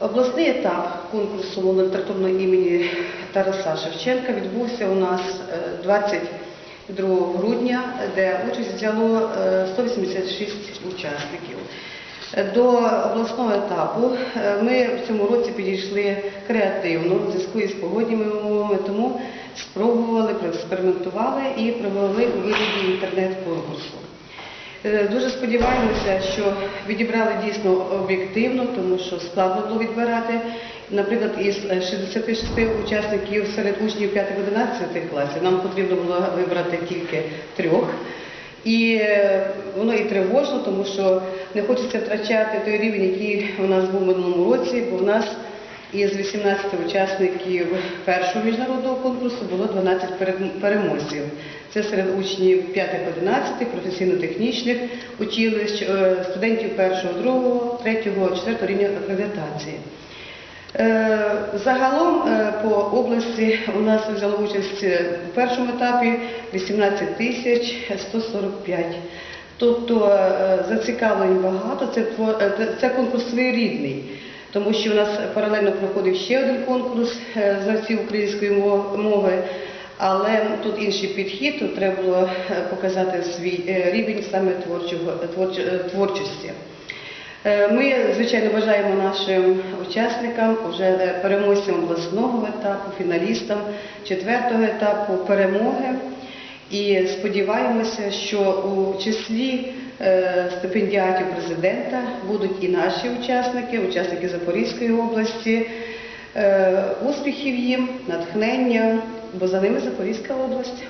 Обласний етап конкурсу літературного імені Тараса Шевченка відбувся у нас е, 22 грудня, де участь взяло е, 186 учасників. Е, До обласного етапу е, ми в цьому році підійшли креативно в зв'язку із погодніми умовами, тому спробували, проекспериментували і провели у вигляді інтернет-конкурсу. Е, Дуже сподіваємося, що відібрали дійсно об'єктивно, тому що складно було відбирати. Наприклад, із е, 66 учасників серед учнів 5-11 класів нам потрібно було вибрати тільки трьох. І е, воно і тривожно, тому що не хочеться втрачати той рівень, який у нас був в минулому році, бо в нас із 18 учасників першого міжнародного конкурсу було 12 переможців. Це серед учнів 5-11, професійно-технічних училищ, е, студентів першого, другого, третього, четвертого рівня акредитації. Е, Загалом е, по області у нас взяло участь у першому етапі 18 тисяч 145. Тобто зацікавлень багато, це конкурс своєрідний, тому що у нас паралельно проходив ще один конкурс е, знавців української мови, але тут інший підхід, тут треба було е, показати свій е, рівень саме творчого, творч- е, творчості. Ми, звичайно, бажаємо нашим учасникам, вже переможцям обласного етапу, фіналістам четвертого етапу перемоги. І сподіваємося, що у числі е, стипендіатів президента будуть і наші учасники, учасники Запорізької області. Е, Успіхів їм, натхнення, бо за ними Запорізька область.